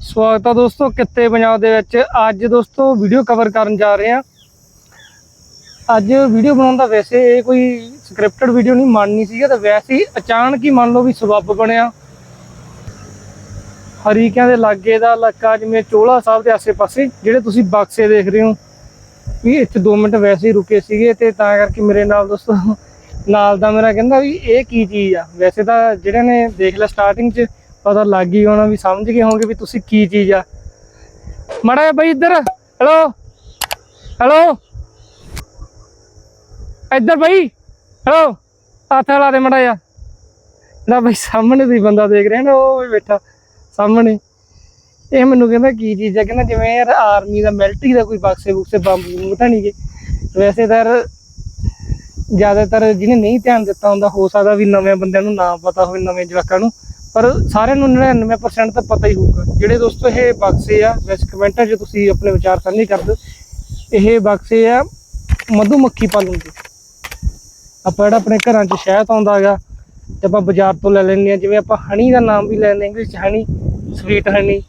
ਸਵਾਗਤ ਆ ਦੋਸਤੋ ਕਿੱਤੇ ਪੰਜਾਬ ਦੇ ਵਿੱਚ। ਅੱਜ ਦੋਸਤੋ ਵੀਡੀਓ ਕਵਰ ਕਰਨ ਜਾ ਰਹੇ ਹਾਂ। ਅੱਜ ਵੀਡੀਓ ਬਣਾਉਣ ਦਾ ਵੈਸੇ ਇਹ ਕੋਈ ਸਕ੍ਰਿਪਟਡ ਵੀਡੀਓ ਨਹੀਂ, ਮਨ ਨਹੀਂ ਸੀਗਾ ਤਾਂ ਵੈਸੇ ਹੀ ਅਚਾਨਕ ਹੀ ਮੰਨ ਲਓ ਵੀ ਸਬੱਬ ਬਣਿਆ। ਹਰੀਕਿਆਂ ਦੇ ਲਾਗੇ ਦਾ ਇਲਾਕਾ ਜਿਵੇਂ ਚੋਲਾ ਸਾਹਿਬ ਦੇ ਆਸੇ-ਪਾਸੇ, ਜਿਹੜੇ ਤੁਸੀਂ ਬਕਸੇ ਦੇਖ ਰਹੇ ਹੋ। ਵੀ ਇੱਥੇ 2 ਮਿੰਟ ਵੈਸੇ ਹੀ ਰੁਕੇ ਸੀਗੇ ਤੇ ਤਾਂ ਕਰਕੇ ਮੇਰੇ ਨਾਲ ਦੋਸਤੋ, ਨਾਲ ਦਾ ਮੇਰਾ ਕਹਿੰਦਾ ਵੀ ਇਹ ਕੀ ਚੀਜ਼ ਆ। ਵੈਸੇ ਤਾਂ ਜਿਹੜੇ ਨੇ ਦੇਖ ਲਿਆ ਸਟਾਰਟਿੰਗ 'ਚ ਪਤਾ ਲੱਗ ਹੀ ਹੋਣਾ ਵੀ ਸਮਝ ਗਏ ਹੋਗੇ ਵੀ ਤੁਸੀਂ ਕੀ ਚੀਜ਼ ਆ। ਮੜਾ ਜਿਹਾ ਬਈ ਇੱਧਰ ਹੈਲੋ ਹੈਲੋ ਇੱਧਰ ਬਈ ਹੈਲੋ ਹੱਥ ਲਾ ਦੇ ਮੜਾ ਜਾ ਨਾ ਬਈ ਸਾਹਮਣੇ ਦੀ ਬੰਦਾ ਦੇਖ ਰਿਹਾ ਨਾ, ਉਹ ਵੀ ਬੈਠਾ ਸਾਹਮਣੇ। ਇਹ ਮੈਨੂੰ ਕਹਿੰਦਾ ਕੀ ਚੀਜ਼ ਆ, ਕਹਿੰਦਾ ਜਿਵੇਂ ਯਾਰ ਆਰਮੀ ਦਾ ਮਿਲਟਰੀ ਦਾ ਕੋਈ ਬਕਸੇ ਬੁਕਸੇ ਬੰਬ ਬੂਮ ਤਾਂ ਨਹੀਂ ਗੇ। ਵੈਸੇ ਤਾਂ ਯਾਰ ਜ਼ਿਆਦਾਤਰ ਜਿਹਨੇ ਨਹੀਂ ਧਿਆਨ ਦਿੱਤਾ ਹੁੰਦਾ, ਹੋ ਸਕਦਾ ਵੀ ਨਵੇਂ ਬੰਦਿਆਂ ਨੂੰ ਨਾ ਪਤਾ ਹੋਵੇ, ਨਵੇਂ ਜਵਾਕਾਂ ਨੂੰ। ਪਰ ਸਾਰਿਆਂ ਨੂੰ 99% ਤਾਂ ਪਤਾ ਹੀ ਹੋਊਗਾ। ਜਿਹੜੇ ਦੋਸਤੋ ਇਹ ਬਕਸੇ ਆ ਵੈਸੇ ਕਮੈਂਟਾਂ 'ਚ ਤੁਸੀਂ ਆਪਣੇ ਵਿਚਾਰ ਸਾਂਝੇ ਕਰ ਦਿਓ ਇਹ ਬਕਸੇ ਆ ਮਧੂਮੱਖੀ ਪਾਲਣ ਦੇ। ਆਪਾਂ ਜਿਹੜਾ ਆਪਣੇ ਘਰਾਂ 'ਚ ਸ਼ਹਿਦ ਆਉਂਦਾ ਹੈਗਾ, ਤੇ ਆਪਾਂ ਬਾਜ਼ਾਰ ਤੋਂ ਲੈ ਲੈਂਦੇ ਆ ਜਿਵੇਂ ਆਪਾਂ ਹਣੀ ਦਾ ਨਾਮ ਵੀ ਲੈਂਦੇ ਇੰਗਲਿਸ਼ 'ਚ ਹਣੀ ਸਵੀਟ ਹਣੀ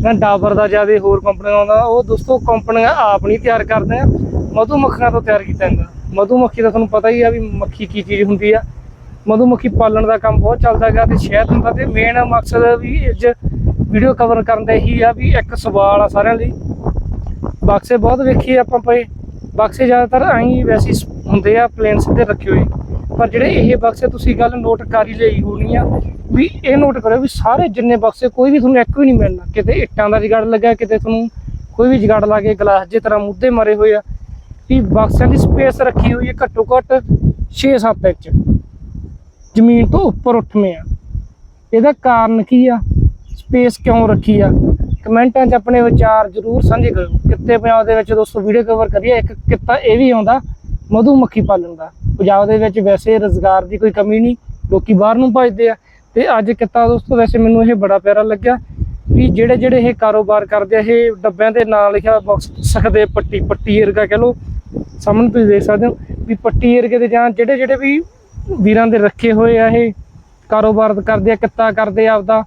ਨਾ ਡਾਬਰ ਦਾ ਜ਼ਿਆਦਾ ਹੋਰ ਕੰਪਨੀਆਂ ਆਉਂਦਾ, ਉਹ ਦੋਸਤੋ ਕੰਪਨੀਆਂ ਆਪ ਨਹੀਂ ਤਿਆਰ ਕਰਦੇ ਆ। ਮਧੂਮੱਖੀਆਂ ਤੋਂ ਤਿਆਰ ਕੀਤਾ ਜਾਂਦਾ। ਮਧੂਮੱਖੀ ਦਾ ਤੁਹਾਨੂੰ ਪਤਾ ਹੀ ਆ ਵੀ ਮੱਖੀ ਕੀ ਚੀਜ਼ ਹੁੰਦੀ ਆ। ਮਧੂਮੱਖੀ ਪਾਲਣ ਦਾ ਕੰਮ ਬਹੁਤ ਚੱਲਦਾ ਗਿਆ ਤੇ ਸ਼ਹਿਦ ਹੁੰਦਾ ਤੇ ਮੇਨ ਮਕਸਦ ਵੀ ਅੱਜ ਵੀਡੀਓ ਕਵਰ ਕਰਨ ਦਾ ਇਹੀ ਆ ਵੀ ਇੱਕ ਸਵਾਲ ਆ ਸਾਰਿਆਂ ਲਈ। ਬਕਸੇ ਬਹੁਤ ਵੇਖੀ ਆਪਾਂ ਪਏ। ਬਕਸੇ ਜ਼ਿਆਦਾਤਰ ਐਂ ਵੈਸੇ ਹੀ ਹੁੰਦੇ ਆ ਪਲੇਨ ਸਿੱਧੇ ਰੱਖੇ ਹੋਏ। ਪਰ ਜਿਹੜੇ ਇਹ ਬਕਸੇ ਤੁਸੀਂ ਗੱਲ ਨੋਟ ਕਰ ਹੀ ਲਈ ਹੋਣੀ ਆ ਵੀ ਇਹ ਨੋਟ ਕਰਿਓ ਵੀ ਸਾਰੇ ਜਿੰਨੇ ਬਕਸੇ ਕੋਈ ਵੀ ਤੁਹਾਨੂੰ ਇੱਕ ਵੀ ਨਹੀਂ ਮਿਲਣਾ। ਕਿਤੇ ਇੱਟਾਂ ਦਾ ਜਗਾੜ ਲੱਗਾ, ਕਿਤੇ ਤੁਹਾਨੂੰ ਕੋਈ ਵੀ ਜਗਾੜ ਲਾ ਕੇ ਗਲਾਸ ਜੇ ਤਰ੍ਹਾਂ ਮੁੱਦੇ ਮਰੇ ਹੋਏ ਆ। ਵੀ ਬਕਸਿਆਂ ਦੀ ਸਪੇਸ ਰੱਖੀ ਹੋਈ ਹੈ ਘੱਟੋ ਘੱਟ 6-7 ਇੰਚ। ਜ਼ਮੀਨ ਤੋਂ ਉੱਪਰ ਉੱਠਵੇਂ ਆ। ਇਹਦਾ ਕਾਰਨ ਕੀ ਆ? ਸਪੇਸ ਕਿਉਂ ਰੱਖੀ ਆ? ਕਮੈਂਟਾਂ 'ਚ ਆਪਣੇ ਵਿਚਾਰ ਜ਼ਰੂਰ ਸਾਂਝੇ ਕਰੋ ਕਿੱਤੇ ਪੰਜਾਬ ਦੇ ਵਿੱਚ ਦੋਸਤੋ ਵੀਡੀਓ ਕਵਰ ਕਰੀਏ, ਇੱਕ ਕਿੱਤਾ ਇਹ ਵੀ ਆਉਂਦਾ, ਮਧੂਮੱਖੀ ਪਾਲਣ ਦਾ। ਪੰਜਾਬ ਦੇ ਵਿੱਚ ਵੈਸੇ ਰੋਜ਼ਗਾਰ ਦੀ ਕੋਈ ਕਮੀ ਨਹੀਂ, ਲੋਕੀ ਬਾਹਰ ਨੂੰ ਭੱਜਦੇ ਆ। ਤੇ ਅੱਜ ਕਿੱਤਾ ਦੋਸਤੋ, ਵੈਸੇ ਮੈਨੂੰ ਇਹ ਬੜਾ ਪਿਆਰਾ ਲੱਗਿਆ ਵੀ ਜਿਹੜੇ ਜਿਹੜੇ ਇਹ ਕਾਰੋਬਾਰ ਕਰਦੇ ਆ, ਇਹ ਡੱਬਿਆਂ ਦੇ ਨਾਂ ਲਿਖਿਆ ਬਾਕਸ ਸਕਦੇ ਪੱਟੀ ਪੱਟੀ ਏਰਗਾ ਕਹ ਲਓ। ਸਾਹਮਣੇ ਤੁਸੀਂ ਦੇਖ ਸਕਦੇ ਹੋ ਵੀ ਪੱਟੀ ਏਰਗੇ ਦੇ ਜਾਂ ਜਿਹੜੇ ਜਿਹੜੇ ਵੀ ਵੀਰਾਂ ਦੇ ਰੱਖੇ ਹੋਏ ਆ ਇਹ, ਕਾਰੋਬਾਰ ਕਰਦੇ ਆ, ਕਿੱਤਾ ਕਰਦੇ ਆ ਆਪਦਾ,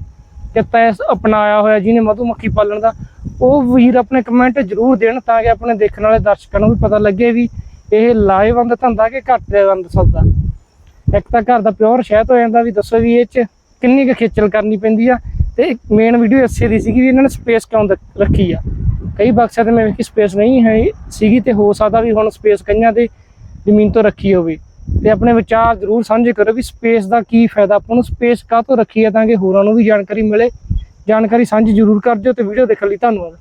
ਕਿੱਤਾ ਇਸ ਅਪਣਾਇਆ ਹੋਇਆ ਜਿਹਨੇ ਮਧੂਮੱਖੀ ਪਾਲਣ ਦਾ, ਉਹ ਵੀਰ ਆਪਣੇ ਕਮੈਂਟ ਜ਼ਰੂਰ ਦੇਣ ਤਾਂ ਕਿ ਆਪਣੇ ਦੇਖਣ ਵਾਲੇ ਦਰਸ਼ਕਾਂ ਨੂੰ ਵੀ ਪਤਾ ਲੱਗੇ ਵੀ ਇਹ ਲਾਹੇਵੰਦ ਧੰਦਾ ਕਿ ਘਾਟੇਵੰਦ ਸੌਦਾ। ਇੱਕ ਤਾਂ ਘਰ ਦਾ ਪਿਓਰ ਸ਼ਹਿਦ ਹੋ ਜਾਂਦਾ ਵੀ ਦੱਸੋ ਵੀ ਇਹ ਚ ਕਿੰਨੀ ਕੁ ਖੇਚਲ ਕਰਨੀ ਪੈਂਦੀ ਆ, ਤੇ ਮੇਨ ਵੀਡੀਓ ਇਸੇ ਦੀ ਸੀਗੀ ਵੀ ਇਹਨਾਂ ਨੇ ਸਪੇਸ ਕਿਉਂ ਦ- ਰੱਖੀ ਆ। ਕਈ ਬਕਸਿਆਂ ਤੇ ਮੈਂ ਵੇਖੀ ਸਪੇਸ ਨਹੀਂ ਹੈ, ਸੀਗੀ ਤੇ ਹੋ ਸਕਦਾ ਵੀ ਹੁਣ ਸਪੇਸ ਕਈਆਂ ਦੇ ਜ਼ਮੀਨ ਤੋਂ ਰੱਖੀ ਹੋਵੇ। ਤੇ ਆਪਣੇ ਵਿਚਾਰ ਜ਼ਰੂਰ ਸਾਂਝੇ ਕਰੋ ਵੀ ਸਪੇਸ ਦਾ ਕੀ ਫਾਇਦਾ। ਆਪਾਂ ਨੂੰ ਸਪੇਸ ਕਾਹ ਤੋਂ ਰੱਖੀ ਹੈ ਤਾਂ ਕਿ ਹੋਰਾਂ ਨੂੰ ਵੀ ਜਾਣਕਾਰੀ ਮਿਲੇ। ਜਾਣਕਾਰੀ ਸਾਂਝੀ ਜ਼ਰੂਰ ਕਰ ਦਿਓ ਤੇ ਵੀਡੀਓ ਦੇਖਣ ਲਈ ਧੰਨਵਾਦ।